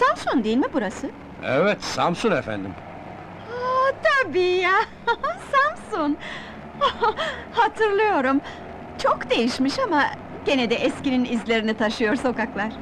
Samsun değil mi burası? Evet, Samsun efendim. Aa, tabii ya! Samsun! Hatırlıyorum. Çok değişmiş ama gene de eskinin izlerini taşıyor sokaklar.